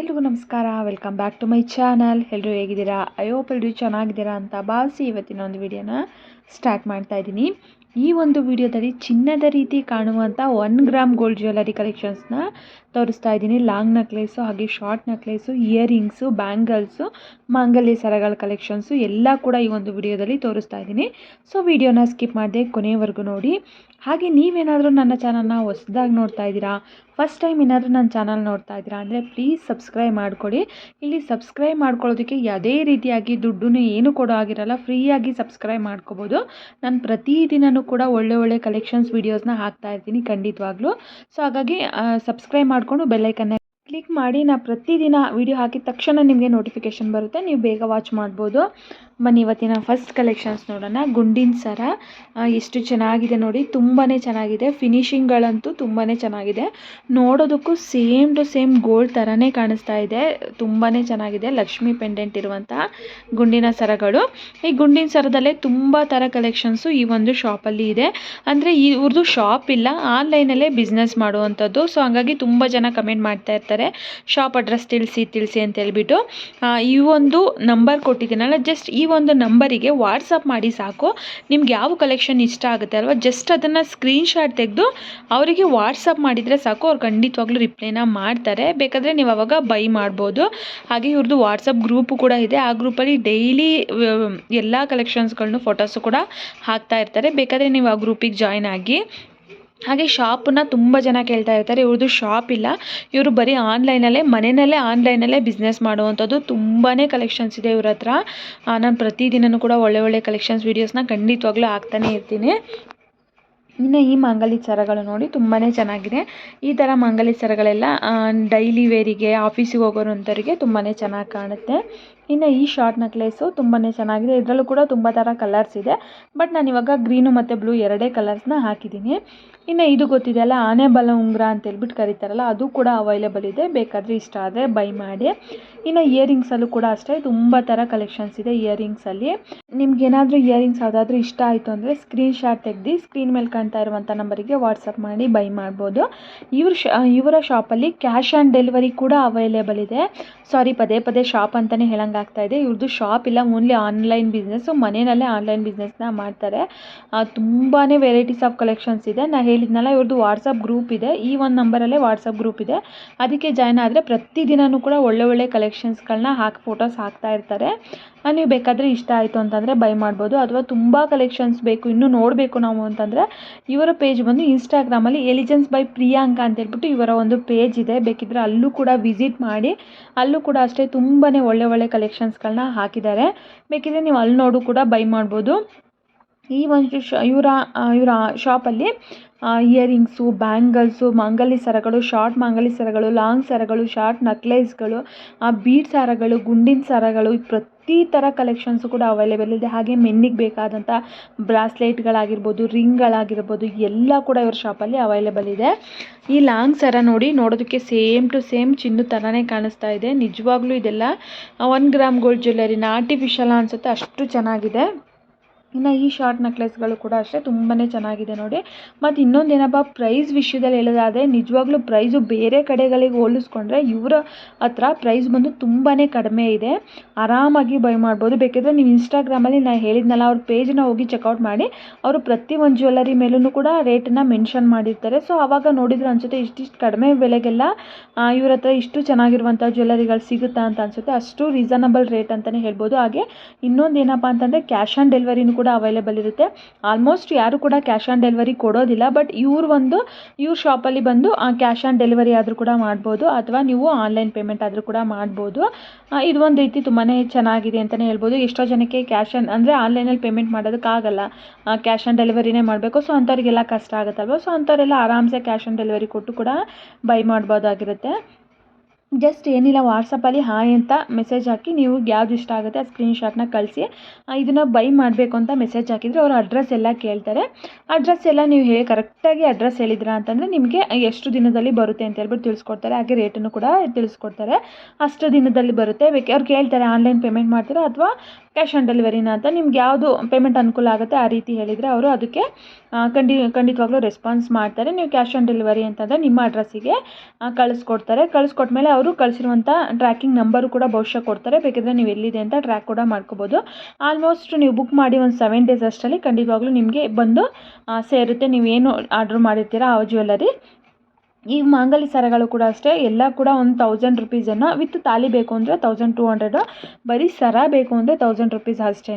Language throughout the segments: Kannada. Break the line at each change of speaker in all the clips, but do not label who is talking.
ಎಲ್ರಿಗೂ ನಮಸ್ಕಾರ. Welcome back to my channel ಎಲ್ಲರೂ ಹೇಗಿದ್ದೀರಾ? ಹೋಪ್ ಎಲ್ಲರೂ ಚೆನ್ನಾಗಿದ್ದೀರಾ ಅಂತ ಭಾವಿಸಿ ಇವತ್ತಿನ ಒಂದು ವಿಡಿಯೋನ ಸ್ಟಾರ್ಟ್ ಮಾಡ್ತಾ ಇದ್ದೀನಿ. ಈ ಒಂದು ವಿಡಿಯೋದಲ್ಲಿ ಚಿನ್ನದ ರೀತಿ ಕಾಣುವಂಥ ಒನ್ ಗ್ರಾಮ್ ಗೋಲ್ಡ್ ಜ್ಯುವೆಲರಿ ಕಲೆಕ್ಷನ್ಸ್ನ ತೋರಿಸ್ತಾ ಇದ್ದೀನಿ. ಲಾಂಗ್ ನೆಕ್ಲೇಸು ಹಾಗೆ ಶಾರ್ಟ್ ನೆಕ್ಲೇಸು ಇಯರಿಂಗ್ಸು ಬ್ಯಾಂಗಲ್ಸು ಮಾಂಗಲ್ಯ ಸರಗಳ ಕಲೆಕ್ಷನ್ಸು ಎಲ್ಲ ಕೂಡ ಈ ಒಂದು ವಿಡಿಯೋದಲ್ಲಿ ತೋರಿಸ್ತಾ ಇದ್ದೀನಿ. ಸೊ ವಿಡಿಯೋನ ಸ್ಕಿಪ್ ಮಾಡದೆ ಕೊನೆಯವರೆಗೂ ನೋಡಿ. ಹಾಗೆ ನೀವೇನಾದರೂ ನನ್ನ ಚಾನಲ್ನ ಹೊಸದಾಗಿ ನೋಡ್ತಾ ಇದ್ದೀರಾ? ಫಸ್ಟ್ ಟೈಮ್ ಏನಾದರೂ ನನ್ನ ಚಾನಲ್ ನೋಡ್ತಾ ಇದ್ದೀರಾ ಅಂದರೆ ಪ್ಲೀಸ್ ಸಬ್ಸ್ಕ್ರೈಬ್ ಮಾಡ್ಕೊಳ್ಳಿ. ಇಲ್ಲಿ ಸಬ್ಸ್ಕ್ರೈಬ್ ಮಾಡ್ಕೊಳ್ಳೋದಕ್ಕೆ ಯಾವುದೇ ರೀತಿಯಾಗಿ ದುಡ್ಡನ್ನು ಏನು ಕೊಡೋ ಆಗಿರಲ್ಲ. ಫ್ರೀಯಾಗಿ ಸಬ್ಸ್ಕ್ರೈಬ್ ಮಾಡ್ಕೋಬೋದು. ನಾನು ಪ್ರತಿದಿನವೂ ಕೂಡ ಒಳ್ಳೆ ಒಳ್ಳೆ ಕಲೆಕ್ಷನ್ಸ್ ವೀಡಿಯೋಸ್ನ ಹಾಕ್ತಾ ಇರ್ತೀನಿ ಖಂಡಿತವಾಗ್ಲೂ. ಸೊ ಹಾಗಾಗಿ ಸಬ್ಸ್ಕ್ರೈಬ್ ಮಾಡಿಕೊಂಡು ಬೆಲ್ಲೈಕನ್ನ ಕ್ಲಿಕ್ ಮಾಡಿ ನಾ ಪ್ರತಿದಿನ ವಿಡಿಯೋ ಹಾಕಿದ ತಕ್ಷಣ ನಿಮಗೆ ನೋಟಿಫಿಕೇಶನ್ ಬರುತ್ತೆ. ನೀವು ಬೇಗ ವಾಚ್ ಮಾಡ್ಬೋದು. ಬನ್ನಿ ಇವತ್ತಿನ ಫಸ್ಟ್ ಕಲೆಕ್ಷನ್ಸ್ ನೋಡೋಣ. ಗುಂಡಿನ ಸರ ಎಷ್ಟು ಚೆನ್ನಾಗಿದೆ ನೋಡಿ. ತುಂಬಾ ಚೆನ್ನಾಗಿದೆ. ಫಿನಿಶಿಂಗ್ಗಳಂತೂ ತುಂಬಾ ಚೆನ್ನಾಗಿದೆ. ನೋಡೋದಕ್ಕೂ ಸೇಮ್ ಟು ಸೇಮ್ ಗೋಲ್ಡ್ ಥರನೇ ಕಾಣಿಸ್ತಾ ಇದೆ. ತುಂಬಾ ಚೆನ್ನಾಗಿದೆ. ಲಕ್ಷ್ಮಿ ಪೆಂಡೆಂಟ್ ಇರುವಂತಹ ಗುಂಡಿನ ಸರಗಳು. ಈ ಗುಂಡಿನ ಸರದಲ್ಲೇ ತುಂಬ ಥರ ಕಲೆಕ್ಷನ್ಸು ಈ ಒಂದು ಶಾಪಲ್ಲಿ ಇದೆ. ಅಂದರೆ ಇವ್ರದ್ದು ಶಾಪ್ ಇಲ್ಲ ಆನ್ಲೈನಲ್ಲೇ ಬಿಸ್ನೆಸ್ ಮಾಡುವಂಥದ್ದು. ಸೊ ಹಂಗಾಗಿ ತುಂಬ ಜನ ಕಮೆಂಟ್ ಮಾಡ್ತಾ ಇರ್ತಾರೆ. ಶಾಪ್ ಅಡ್ರೆಸ್ ತಿಳಿಸಿ ತಿಳಿಸಿ ಅಂತ ಹೇಳ್ಬಿಟ್ಟು ಈ ಒಂದು ನಂಬರ್ ಕೊಟ್ಟಿದ್ದೀನಲ್ಲ ಜಸ್ಟ್ ಈ ಒಂದು ನಂಬರಿಗೆ ವಾಟ್ಸಪ್ ಮಾಡಿ ಸಾಕು. ನಿಮ್ಗೆ ಯಾವ ಕಲೆಕ್ಷನ್ ಇಷ್ಟ ಆಗುತ್ತೆ ಅಲ್ವಾ? ಜಸ್ಟ್ ಅದನ್ನು ಸ್ಕ್ರೀನ್ಶಾಟ್ ತೆಗೆದು ಅವರಿಗೆ ವಾಟ್ಸಪ್ ಮಾಡಿದರೆ ಸಾಕು. ಅವ್ರು ಖಂಡಿತವಾಗ್ಲೂ ರಿಪ್ಲೈನ ಮಾಡ್ತಾರೆ. ಬೇಕಾದರೆ ನೀವು ಅವಾಗ ಬೈ ಮಾಡ್ಬೋದು. ಹಾಗೆ ಇವ್ರದ್ದು ವಾಟ್ಸಪ್ ಗ್ರೂಪು ಕೂಡ ಇದೆ. ಆ ಗ್ರೂಪಲ್ಲಿ ಡೈಲಿ ಎಲ್ಲ ಕಲೆಕ್ಷನ್ಸ್ಗಳನ್ನು ಫೋಟೋಸು ಕೂಡ ಹಾಕ್ತಾ ಇರ್ತಾರೆ. ಬೇಕಾದರೆ ನೀವು ಆ ಗ್ರೂಪಿಗೆ ಜಾಯ್ನ್ ಆಗಿ ಹಾಗೆ ಶಾಪನ್ನ ತುಂಬ ಜನ ಕೇಳ್ತಾ ಇರ್ತಾರೆ. ಇವ್ರದ್ದು ಶಾಪ್ ಇಲ್ಲ. ಇವರು ಬರೀ ಆನ್ಲೈನಲ್ಲೇ, ಮನೆಯಲ್ಲೇ ಆನ್ಲೈನಲ್ಲೇ ಬಿಸ್ನೆಸ್ ಮಾಡುವಂಥದ್ದು. ತುಂಬಾ ಕಲೆಕ್ಷನ್ಸ್ ಇದೆ ಇವ್ರ ಹತ್ರ. ನಾನು ಪ್ರತಿದಿನವೂ ಕೂಡ ಒಳ್ಳೆ ಒಳ್ಳೆ ಕಲೆಕ್ಷನ್ಸ್ ವೀಡಿಯೋಸ್ನ ಖಂಡಿತವಾಗ್ಲೂ ಹಾಕ್ತಾನೆ ಇರ್ತೀನಿ. ಇನ್ನು ಈ ಮಾಂಗಲ್ಯ ಸರಗಳು ನೋಡಿ ತುಂಬಾ ಚೆನ್ನಾಗಿದೆ. ಈ ಥರ ಮಾಂಗಲ್ಯ ಸರಗಳೆಲ್ಲ ಡೈಲಿ ವೇರಿಗೆ ಆಫೀಸಿಗೆ ಹೋಗೋರಂಥವ್ರಿಗೆ ತುಂಬಾ ಚೆನ್ನಾಗಿ ಕಾಣುತ್ತೆ. ಇನ್ನು ಈ ಶಾರ್ಟ್ ನೆಕ್ಲೇಸು ತುಂಬಾ ಚೆನ್ನಾಗಿದೆ. ಇದರಲ್ಲೂ ಕೂಡ ತುಂಬ ಥರ ಕಲರ್ಸ್ ಇದೆ. ಬಟ್ ನಾನು ಇವಾಗ ಗ್ರೀನು ಮತ್ತು ಬ್ಲೂ ಎರಡೇ ಕಲರ್ಸ್ನ ಹಾಕಿದ್ದೀನಿ. ಇನ್ನು ಇದು ಗೊತ್ತಿದೆಯಲ್ಲ, ಆನೆ ಬಲ ಉಂಗುರ ಅಂತ ಹೇಳ್ಬಿಟ್ಟು ಕರೀತಾರಲ್ಲ, ಅದು ಕೂಡ ಅವೈಲೇಬಲ್ ಇದೆ. ಬೇಕಾದರೆ ಇಷ್ಟ ಆದರೆ ಬೈ ಮಾಡಿ. ಇನ್ನು ಇಯರಿಂಗ್ಸಲ್ಲೂ ಕೂಡ ಅಷ್ಟೇ, ತುಂಬ ಥರ ಕಲೆಕ್ಷನ್ಸ್ ಇದೆ ಇಯರಿಂಗ್ಸಲ್ಲಿ ನಿಮ್ಗೆ ಏನಾದರೂ ಇಯರಿಂಗ್ಸ್ ಯಾವುದಾದ್ರೂ ಇಷ್ಟ ಆಯಿತು ಅಂದರೆ ಸ್ಕ್ರೀನ್ ಶಾಟ್ ತೆಗ್ದು ಸ್ಕ್ರೀನ್ ಮೇಲೆ ಕಾಣ್ತಾ ಇರುವಂಥ ನಂಬರಿಗೆ ವಾಟ್ಸಪ್ ಮಾಡಿ ಬೈ ಮಾಡ್ಬೋದು. ಇವ್ರ ಶಾ, ಇವರ ಶಾಪಲ್ಲಿ ಕ್ಯಾಶ್ ಆನ್ ಡೆಲಿವರಿ ಕೂಡ ಅವೈಲೇಬಲ್ ಇದೆ. ಸಾರಿ ಪದೇ ಪದೇ ಶಾಪ್ ಅಂತಲೇ ಹೇಳಂಗಾಗ್ತಾ ಇದೆ. ಇವ್ರದ್ದು ಶಾಪ್ ಇಲ್ಲ ಓನ್ಲಿ ಆನ್ಲೈನ್ ಬಿಸ್ನೆಸ್ಸು ಮನೆಯಲ್ಲೇ ಆನ್ಲೈನ್ ಬಿಸ್ನೆಸ್ನ ಮಾಡ್ತಾರೆ. ತುಂಬಾ ವೆರೈಟೀಸ್ ಆಫ್ ಕಲೆಕ್ಷನ್ಸ್ ಇದೆ. ನಾನು ಹೇಳಿದ್ನಲ್ಲ ಇವ್ರದ್ದು ವಾಟ್ಸಪ್ ಗ್ರೂಪ್ ಇದೆ. ಈ ಒಂದು ನಂಬರಲ್ಲೇ ವಾಟ್ಸಪ್ ಗ್ರೂಪ್ ಇದೆ. ಅದಕ್ಕೆ ಜಾಯ್ನ್ ಆದರೆ ಪ್ರತಿದಿನವೂ ಕೂಡ ಒಳ್ಳೆ ಒಳ್ಳೆ ಕಲೆಕ್ಷನ್ಸ್ಗಳನ್ನ ಹಾಕಿ ಫೋಟೋಸ್ ಹಾಕ್ತಾ ಇರ್ತಾರೆ. ನೀವು ಬೇಕಾದರೆ ಇಷ್ಟ ಆಯಿತು ಅಂತಂದರೆ ಬೈ ಮಾಡ್ಬೋದು. ಅಥವಾ ತುಂಬ ಕಲೆಕ್ಷನ್ಸ್ ಬೇಕು, ಇನ್ನೂ ನೋಡಬೇಕು ನಾವು ಅಂತಂದರೆ ಇವರ ಪೇಜ್ ಬಂದು ಇನ್ಸ್ಟಾಗ್ರಾಮಲ್ಲಿ ಎಲಿಜೆನ್ಸ್ ಬೈ ಪ್ರಿಯಾಂಕ ಅಂತ ಹೇಳ್ಬಿಟ್ಟು ಇವರ ಒಂದು ಪೇಜ್ ಇದೆ. ಬೇಕಿದ್ರೆ ಅಲ್ಲೂ ಕೂಡ ವಿಸಿಟ್ ಮಾಡಿ, ಅಲ್ಲೂ ಕೂಡ ಅಷ್ಟೇ ತುಂಬಾ ಒಳ್ಳೆ ಒಳ್ಳೆ ಕಲೆಕ್ಷನ್ಸ್ಗಳನ್ನ ಹಾಕಿದ್ದಾರೆ. ಬೇಕಿದ್ರೆ ನೀವು ಅಲ್ಲಿ ನೋಡು ಕೂಡ ಬೈ ಮಾಡ್ಬೋದು. ಈ ಒಂದು ಶ ಇವರ ಇವರ ಶಾಪಲ್ಲಿ ಇಯರಿಂಗ್ಸು ಬ್ಯಾಂಗಲ್ಸು ಮಾಂಗಲ್ಯ ಸರಗಳು ಶಾರ್ಟ್ ಮಾಂಗಲ್ಯ ಸರಗಳು ಲಾಂಗ್ ಸರಗಳು ಶಾರ್ಟ್ ನಕ್ಲೇಸ್ಗಳು ಬೀಡ್ ಸರಗಳು, ಗುಂಡಿನ ಸರಗಳು ಪ್ರತಿ ಥರ ಕಲೆಕ್ಷನ್ಸು ಕೂಡ ಅವೈಲೇಬಲ್ ಇದೆ. ಹಾಗೆ ಮೆನ್ನಿಗೆ ಬೇಕಾದಂಥ ಬ್ರಾಸ್ಲೆಟ್ಗಳಾಗಿರ್ಬೋದು, ರಿಂಗ್ಗಳಾಗಿರ್ಬೋದು, ಎಲ್ಲ ಕೂಡ ಇವ್ರ ಶಾಪಲ್ಲಿ ಅವೈಲೇಬಲ್ ಇದೆ. ಈ ಲಾಂಗ್ ಸರ ನೋಡಿ ನೋಡೋದಕ್ಕೆ ಸೇಮ್ ಟು ಸೇಮ್ ಚಿನ್ನು ಥರನೇ ಕಾಣಿಸ್ತಾ ಇದೆ. ನಿಜವಾಗ್ಲೂ ಇದೆಲ್ಲ ಒನ್ ಗ್ರಾಮ್ ಗೋಲ್ಡ್ ಜ್ಯುವೆಲರಿನ ಆರ್ಟಿಫಿಷಿಯಲ್ ಅನ್ಸುತ್ತೆ, ಅಷ್ಟು ಚೆನ್ನಾಗಿದೆ. ಇನ್ನು ಈ ಶಾರ್ಟ್ ನೆಕ್ಲೆಸ್ಗಳು ಕೂಡ ಅಷ್ಟೇ ತುಂಬಾ ಚೆನ್ನಾಗಿದೆ ನೋಡಿ. ಮತ್ತು ಇನ್ನೊಂದೇನಪ್ಪ ಪ್ರೈಸ್ ವಿಷಯದಲ್ಲಿ ಹೇಳೋದಾದರೆ ನಿಜವಾಗ್ಲೂ ಪ್ರೈಸು ಬೇರೆ ಕಡೆಗಳಿಗೆ ಹೋಲಿಸ್ಕೊಂಡ್ರೆ ಇವರ ಹತ್ರ ಪ್ರೈಸ್ ಬಂದು ತುಂಬಾ ಕಡಿಮೆ ಇದೆ. ಆರಾಮಾಗಿ ಬೈ ಮಾಡ್ಬೋದು. ಬೇಕಿದ್ರೆ ನೀವು ಇನ್ಸ್ಟಾಗ್ರಾಮಲ್ಲಿ ನಾನು ಹೇಳಿದ್ನಲ್ಲ, ಅವ್ರ ಪೇಜ್ನ ಹೋಗಿ ಚೆಕ್ಔಟ್ ಮಾಡಿ, ಅವರು ಪ್ರತಿ ಒಂದು ಜ್ಯುವೆಲ್ಲರಿ ಮೇಲೂ ಕೂಡ ರೇಟನ್ನು ಮೆನ್ಷನ್ ಮಾಡಿರ್ತಾರೆ. ಸೊ ಆವಾಗ ನೋಡಿದ್ರೆ ಅನಿಸುತ್ತೆ ಇಷ್ಟಿಷ್ಟು ಕಡಿಮೆ ಬೆಲೆಗೆಲ್ಲ ಇವ್ರ ಹತ್ರ ಇಷ್ಟು ಚೆನ್ನಾಗಿರುವಂಥ ಜ್ಯುವೆಲ್ಲರಿಗಳು ಸಿಗುತ್ತಾ ಅಂತ ಅನಿಸುತ್ತೆ. ಅಷ್ಟು ರೀಸನಬಲ್ ರೇಟ್ ಅಂತಲೇ ಹೇಳ್ಬೋದು. ಹಾಗೆ ಇನ್ನೊಂದು ಏನಪ್ಪ ಅಂತಂದರೆ ಕ್ಯಾಶ್ ಆನ್ ಡೆಲಿವರಿನೂ ಕೂಡ ಅವೈಲೇಬಲ್ ಇರುತ್ತೆ. ಆಲ್ಮೋಸ್ಟ್ ಯಾರು ಕೂಡ ಕ್ಯಾಶ್ ಆನ್ ಡೆಲಿವರಿ ಕೊಡೋದಿಲ್ಲ ಬಟ್ ಇವ್ರು ಒಂದು, ಇವ್ರ ಶಾಪಲ್ಲಿ ಬಂದು ಕ್ಯಾಶ್ ಆನ್ ಡೆಲಿವರಿ ಆದರೂ ಕೂಡ ಮಾಡ್ಬೋದು, ಅಥವಾ ನೀವು ಆನ್ಲೈನ್ ಪೇಮೆಂಟ್ ಆದರೂ ಕೂಡ ಮಾಡ್ಬೋದು. ಇದು ಒಂದು ರೀತಿ ತುಂಬಾ ಚೆನ್ನಾಗಿದೆ ಅಂತಲೇ ಹೇಳ್ಬೋದು. ಎಷ್ಟೋ ಜನಕ್ಕೆ ಕ್ಯಾಶ್ ಆನ್ ಅಂದರೆ ಆನ್ಲೈನಲ್ಲಿ ಪೇಮೆಂಟ್ ಮಾಡೋದಕ್ಕಾಗಲ್ಲ ಕ್ಯಾಶ್ ಆನ್ ಡೆಲಿವರಿನೇ ಮಾಡಬೇಕು. ಸೊ ಅಂಥವ್ರಿಗೆಲ್ಲ ಕಷ್ಟ ಆಗುತ್ತಲ್ವ? ಸೊ ಅಂಥವರೆಲ್ಲ ಆರಾಮ್ಸೆ ಕ್ಯಾಶ್ ಆನ್ ಡೆಲಿವರಿ ಕೊಟ್ಟು ಕೂಡ ಬೈ ಮಾಡ್ಬೋದಾಗಿರುತ್ತೆ. ಜಸ್ಟ್ ಏನಿಲ್ಲ ವಾಟ್ಸಪ್ಪಲ್ಲಿ ಹಾಯ್ ಅಂತ ಮೆಸೇಜ್ ಹಾಕಿ ನೀವು ಯಾವ್ದು ಇಷ್ಟ ಆಗುತ್ತೆ ಆ ಸ್ಕ್ರೀನ್ಶಾಟ್ನ ಕಳಿಸಿ. ಇದನ್ನು ಬೈ ಮಾಡಬೇಕು ಅಂತ ಮೆಸೇಜ್ ಹಾಕಿದರೆ ಅವ್ರ ಅಡ್ರೆಸ್ ಎಲ್ಲ ಕೇಳ್ತಾರೆ. ಅಡ್ರೆಸ್ ಎಲ್ಲ ನೀವು ಹೇಳಿ ಕರೆಕ್ಟಾಗಿ ಅಡ್ರೆಸ್ ಹೇಳಿದ್ರಾ ಅಂತಂದರೆ ನಿಮಗೆ ಎಷ್ಟು ದಿನದಲ್ಲಿ ಬರುತ್ತೆ ಅಂತ ಹೇಳ್ಬಿಟ್ಟು ತಿಳಿಸ್ಕೊಡ್ತಾರೆ. ಹಾಗೆ ರೇಟನ್ನು ಕೂಡ ತಿಳಿಸ್ಕೊಡ್ತಾರೆ. ಅಷ್ಟು ದಿನದಲ್ಲಿ ಬರುತ್ತೆ. ಬೇಕು, ಅವ್ರು ಕೇಳ್ತಾರೆ, ಆನ್ಲೈನ್ ಪೇಮೆಂಟ್ ಮಾಡ್ತೀರಾ ಅಥವಾ ಕ್ಯಾಶ್ ಆನ್ ಡೆಲಿವರಿನ ಅಂತ. ನಿಮ್ಗೆ ಯಾವುದು ಪೇಮೆಂಟ್ ಅನುಕೂಲ ಆಗುತ್ತೆ ಆ ರೀತಿ ಹೇಳಿದರೆ ಅವರು ಅದಕ್ಕೆ ಖಂಡಿ, ಖಂಡಿತವಾಗ್ಲೂ ರೆಸ್ಪಾನ್ಸ್ ಮಾಡ್ತಾರೆ. ನೀವು ಕ್ಯಾಶ್ ಆನ್ ಡೆಲಿವರಿ ಅಂತಂದರೆ ನಿಮ್ಮ ಅಡ್ರೆಸ್ಸಿಗೆ ಕಳಿಸ್ಕೊಡ್ತಾರೆ. ಕಳಿಸ್ಕೊಟ್ಮೇಲೆ ಅವರು ಅವರು ಕಳಿಸಿರುವಂಥ ಟ್ರ್ಯಾಕಿಂಗ್ ನಂಬರು ಕೂಡ ಬಹುಶಃ ಕೊಡ್ತಾರೆ. ಬೇಕಿದ್ರೆ ನೀವು ಎಲ್ಲಿದೆ ಅಂತ ಟ್ರ್ಯಾಕ್ ಕೂಡ ಮಾಡ್ಕೋಬೋದು. ಆಲ್ಮೋಸ್ಟ್ ನೀವು ಬುಕ್ ಮಾಡಿ ಒಂದು ಸೆವೆನ್ ಡೇಸ್ ಅಷ್ಟರಲ್ಲಿ ಖಂಡಿತವಾಗ್ಲೂ ನಿಮಗೆ ಬಂದು ಸೇರುತ್ತೆ. ನೀವೇನು ಆರ್ಡ್ರ್ ಮಾಡಿರ್ತೀರಾ ಆ ಜ್ಯುವೆಲ್ಲರಿ ಈ ಮಾಂಗಲ್ಯ ಸರಗಳು ಕೂಡ ಅಷ್ಟೇ, ಎಲ್ಲ ಕೂಡ ಒಂದು ತೌಸಂಡ್ ರುಪೀಸನ್ನು ವಿತ್ ತಾಲಿ ಬೇಕು ಅಂದರೆ ತೌಸಂಡ್ ಟೂ ಹಂಡ್ರೆಡು ಬರೀ ಸರ ಬೇಕು ಅಂದರೆ ತೌಸಂಡ್ ರುಪೀಸ್ ಅಷ್ಟೇ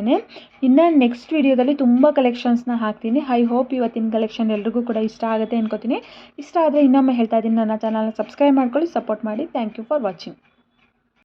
ಇನ್ನು ನೆಕ್ಸ್ಟ್ ವೀಡಿಯೋದಲ್ಲಿ ತುಂಬ ಕಲೆಕ್ಷನ್ಸ್ನ ಹಾಕ್ತೀನಿ. ಐ ಹೋಪ್ ಇವತ್ತಿನ ಕಲೆಕ್ಷನ್ ಎಲ್ರಿಗೂ ಕೂಡ ಇಷ್ಟ ಆಗುತ್ತೆ ಅನ್ಕೋತೀನಿ. ಇಷ್ಟ ಆದರೆ ಇನ್ನೊಮ್ಮೆ ಹೇಳ್ತಾ ಇದ್ದೀನಿ. ನನ್ನ ಚಾನಲ್ನ ಸಬ್ಸ್ಕ್ರೈಬ್ ಮಾಡ್ಕೊಳ್ಳಿ ಸಪೋರ್ಟ್ ಮಾಡಿ. Thank you for watching